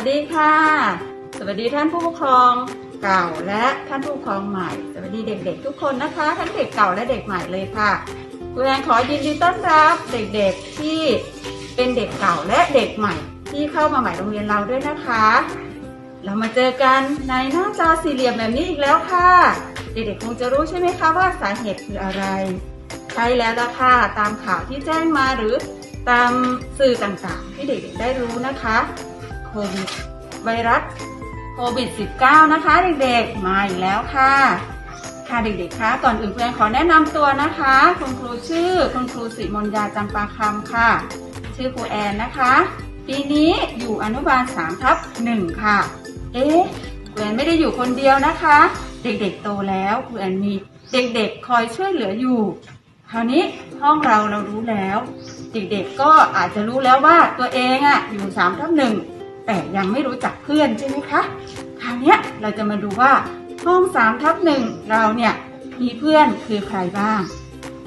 วัสดีค่ะ สวัสดีท่านผู้ปกครองเก่าและท่านผู้ปกครองใหม่ สวัสดีเด็กๆ ทุกคนนะคะ ทั้งเด็กเก่าและเด็กใหม่เลยค่ะคุณแอนขอยินดีต้อนรับเด็กๆที่เป็นเด็กเก่าและเด็กใหม่ ที่เข้ามาใหม่โรงเรียนเราด้วยนะคะ เรามาเจอกันในหน้าจอสี่เหลี่ยมแบบนี้อีกแล้วค่ะ เด็กๆคงจะรู้ใช่ไหมคะว่าสาเหตุคืออะไรใช่แล้วละค่ะตามข่าวที่แจ้งมาหรือตามสื่อต่างๆ ที่เด็กๆได้รู้นะคะ โควิดไวรัสโควิด -19 นะคะ เด็กๆ มาอีกแล้วค่ะ ค่ะเด็กๆ คะก่อนอื่นเพื่อนขอแนะนำตัวนะคะ คุณครูชื่อคุณครูสิมนยาจำปาคำค่ะ ชื่อครูแอนนะคะ ปีนี้อยู่อนุบาล3ทับ1ค่ะ เอ๊ะครูแอนไม่ได้อยู่คนเดียวนะคะ เด็กๆ โตแล้วครูแอนมีเด็กๆ คอยช่วยเหลืออยู่ คราวนี้ห้องเราเรารู้แล้ว เด็กๆ ก็อาจจะรู้แล้วว่าตัวเองอะอยู่3ทับหนึ่ง แต่ยังไม่รู้จักเพื่อนใช่ไหมคะ คราวนี้เราจะมาดูว่าห้อง3ทับหนึ่งเราเนี่ยมีเพื่อนคือใครบ้าง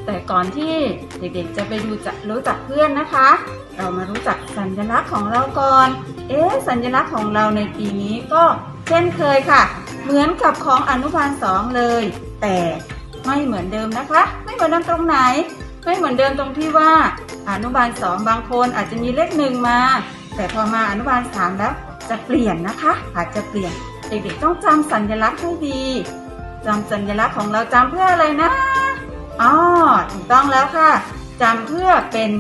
แต่ก่อนที่เด็กๆจะไปดูจะรู้จักเพื่อนนะคะ เรามารู้จักสัญลักษณ์ของเราก่อน เอ๊สัญลักษณ์ของเราในปีนี้ก็เช่นเคยค่ะ เหมือนกับของอนุบาลสองเลย แต่ไม่เหมือนเดิมนะคะ ไม่เหมือนเดิมตรงไหน ไม่เหมือนเดิมตรงที่ว่าอนุบาลสองบางคนอาจจะมีเลขหนึ่งมา แต่พอมาอนุบาลสามแล้วจะเปลี่ยนนะคะ อาจจะเปลี่ยนเด็กๆต้องจำสัญลักษณ์ให้ดีจำสัญลักษณ์ของเราจำเพื่ออะไรนะอ๋อถูกต้องแล้วค่ะจำเพื่อเป็น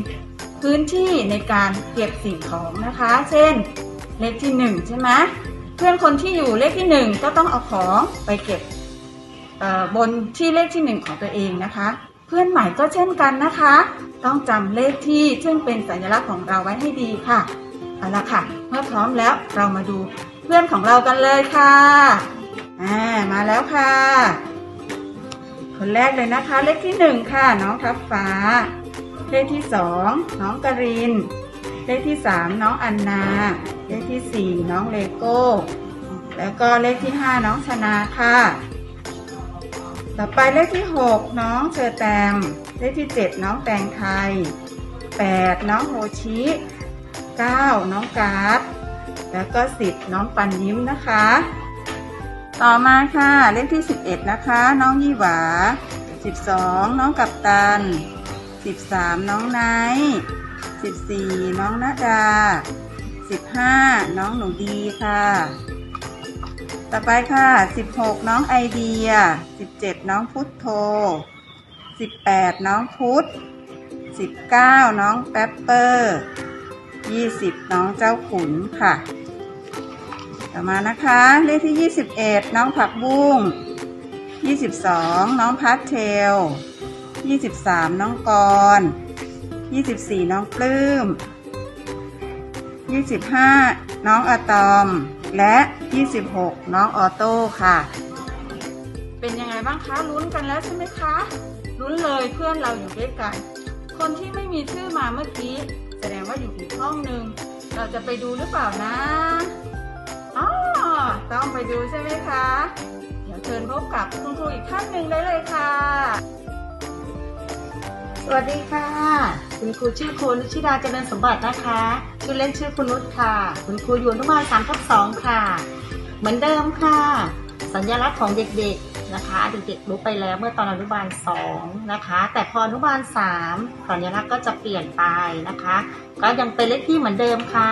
พื้นที่ในการเก็บสิ่งของนะคะ เช่น เลขที่หนึ่งใช่ไหมเพื่อนคนที่อยู่เลขที่หนึ่งก็ต้องเอาของไปเก็บบนที่เลขที่หนึ่งของตัวเองนะคะ เพื่อนใหม่ก็เช่นกันนะคะ ต้องจำเลขที่ซึ่งเป็นสัญลักษณ์ของเราไว้ให้ดีค่ะ เอาละค่ะ เมื่อพร้อมแล้วเรามาดูเพื่อนของเรากันเลยค่ะอ่ามาแล้วค่ะ คนแรกเลยนะคะ เลขที่หนึ่งค่ะ น้องทับฟ้า เลขที่สองน้องกริน เลขที่สามน้องอันนา เลขที่สี่น้องเลโก้ แล้วก็เลขที่ห้าน้องชนาค่ะ ต่อไปเลขที่หกน้องเชอแตม เลขที่เจ็ดน้องแตงไทยแปดน้องโฮชิ เก้าน้องการ์ดแล้วก็สิบน้องปันยิ้มนะคะ ต่อมาค่ะ เลขที่สิบเอ็ดนะคะ น้องยี่หวาสิบสองน้องกัปตันสิบสามน้องไนท์สิบสี่น้องนาดาสิบห้าน้องหนูดีค่ะ ต่อไปค่ะ 16 น้องไอเดีย 17 น้องพุทโธ18 น้องพุทธ19 น้องแป๊ปเปอร์ 20น้องเจ้าขุนค่ะ ต่อมานะคะเลขที่21น้องผักบุ้ง22น้องพัทเทล23น้องกร24น้องปลื้ม25น้องอะตอม และ 26 น้องออโต้ค่ะ เป็นยังไงบ้างคะลุ้นกันแล้วใช่ไหมคะลุ้นเลยเพื่อนเราอยู่ด้วยกัน คนที่ไม่มีชื่อมาเมื่อกี้ แสดงว่าอยู่อีกห้องหนึ่งเราจะไปดูหรือเปล่านะอ๋อต้องไปดูใช่ไหมคะ เดี๋ยวเชิญพบกับคุณครูอีกท่านหนึ่งได้เลยค่ะ สวัสดีค่ะ คุณครูชื่อครูนุชิดาเจริญสมบัตินะคะ ชื่อเล่นชื่อคุณนุชค่ะ คุณครูอยู่อนุบาลสามทับสองค่ะ เหมือนเดิมค่ะ สัญลักษณ์ของเด็กๆ นะคะเด็กๆรู้ไปแล้วเมื่อตอนอนุบาลสองนะคะ แต่พออนุบาลสามสัญลักษณ์ก็จะเปลี่ยนไปนะคะ ก็ยังเป็นเลขที่เหมือนเดิมค่ะ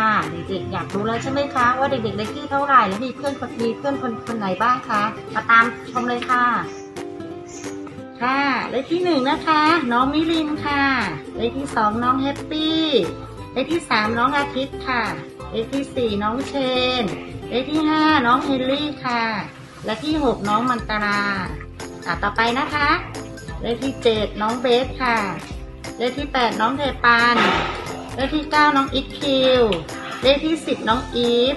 เด็กๆอยากรู้แล้วใช่ไหมคะ ว่าเด็กๆเลขที่เท่าไหร่และมีเพื่อนคนมีเพื่อนคนคนไหนบ้างคะมาตามชมเลยค่ะค่ะเลขที่หนึ่งนะคะ น้องมิลินค่ะเลขที่สองน้องแฮปปี้เลขที่สามน้องอาทิตย์ค่ะเลขที่สี่น้องเชนเลขที่ห้าน้องเฮนรี่ค่ะ และที่หกน้องมันตราอะต่อไปนะคะ เลขที่เจ็ดน้องเบสค่ะ เลขที่แปดน้องเทปานเลขที่เก้าน้องอิทคิว เลขที่สิบน้องอีฟ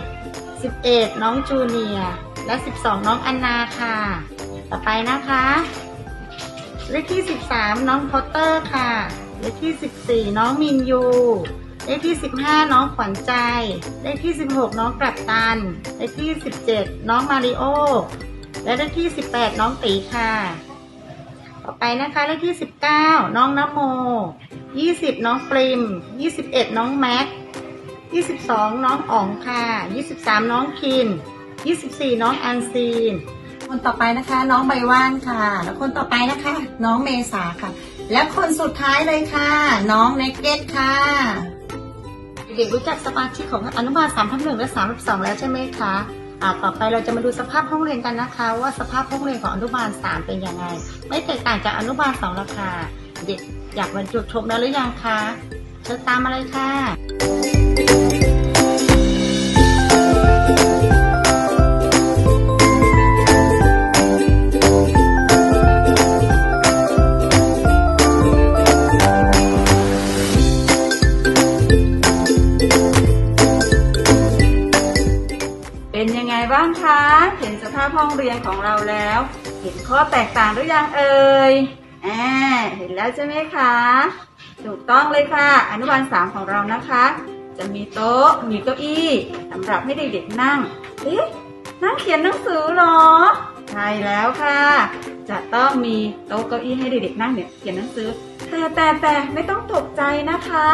สิบเอ็ดน้องจูเนียและสิบสองน้องอันนาค่ะ ต่อไปนะคะ เลขที่13น้องพอตเตอร์ค่ะ เลขที่14น้องมินยู เลขที่ 15 น้องขวัญใจ เลขที่ 16 น้องกลับตัน เลขที่ 17 น้องมาริโอ และเลขที่ 18 น้องตีค่ะ ต่อไปนะคะเลขที่ 19 น้องนโม 20 น้องปริม 21 น้องแม็ก22 น้องอ๋องค่ะ 23 น้องคิน 24 น้องอันซีน คนต่อไปนะคะ น้องใบว่านค่ะ แล้วคนต่อไปนะคะ น้องเมษาค่ะ และคนสุดท้ายเลยค่ะ น้องเนกเก็ตค่ะ เด็กๆรู้จักสมาชิกของอนุบาล3ทับ1และ3ทับ2แล้วใช่ไหมคะอ่าต่อไปเราจะมาดูสภาพห้องเรียนกันนะคะ ว่าสภาพห้องเรียนของอนุบาล3เป็นยังไง ไม่แตกต่างจากอนุบาล2ราคาเด็กอยากบรรจุชมแล้วหรือยังคะเชิญตามมาเลยค่ะ เป็นยังไงบ้างคะ เห็นสภาพห้องเรียนของเราแล้ว เห็นข้อแตกต่างหรือยังเอ่ยแอ่าเห็นแล้วใช่ไหมคะ ถูกต้องเลยค่ะ อนุบาลสามของเรานะคะ จะมีโต๊ะ มีเก้าอี้สำหรับให้เด็กๆนั่ง เอ๊ะ นั่งเขียนหนังสือหรอ ใช่แล้วค่ะ จะต้องมีโต๊ะเก้าอี้ให้เด็กๆนั่งเนี่ยเขียนหนังสือ แต่แต่แต่ไม่ต้องตกใจนะคะ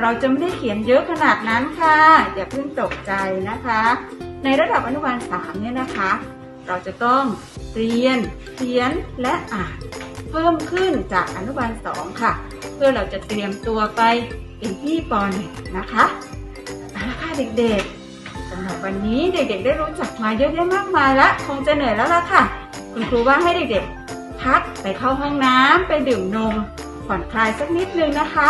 เราจะไม่ได้เขียนเยอะขนาดนั้นค่ะ อย่าเพิ่งตกใจนะคะ ในระดับอนุบาล3เนี่ยนะคะ เราจะต้องเรียนเขียนและอ่านเพิ่มขึ้นจากอนุบาล 2 ค่ะ เพื่อเราจะเตรียมตัวไปเป็นพี่ปหนึ่งนะคะเอาละค่ะเด็กๆสำหรับวันนี้เด็กๆ ได้รู้จักมาเยอะแยะมากมายแล้วคงจะเหนื่อยแล้วล่ะค่ะ คุณครูว่าให้เด็กๆพักไปเข้าห้องน้ำไปดื่มนมผ่อนคลายสักนิดนึงนะคะ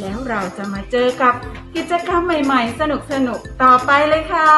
แล้วเราจะมาเจอกับกิจกรรมใหม่ๆ สนุกๆ ต่อไปเลยค่ะ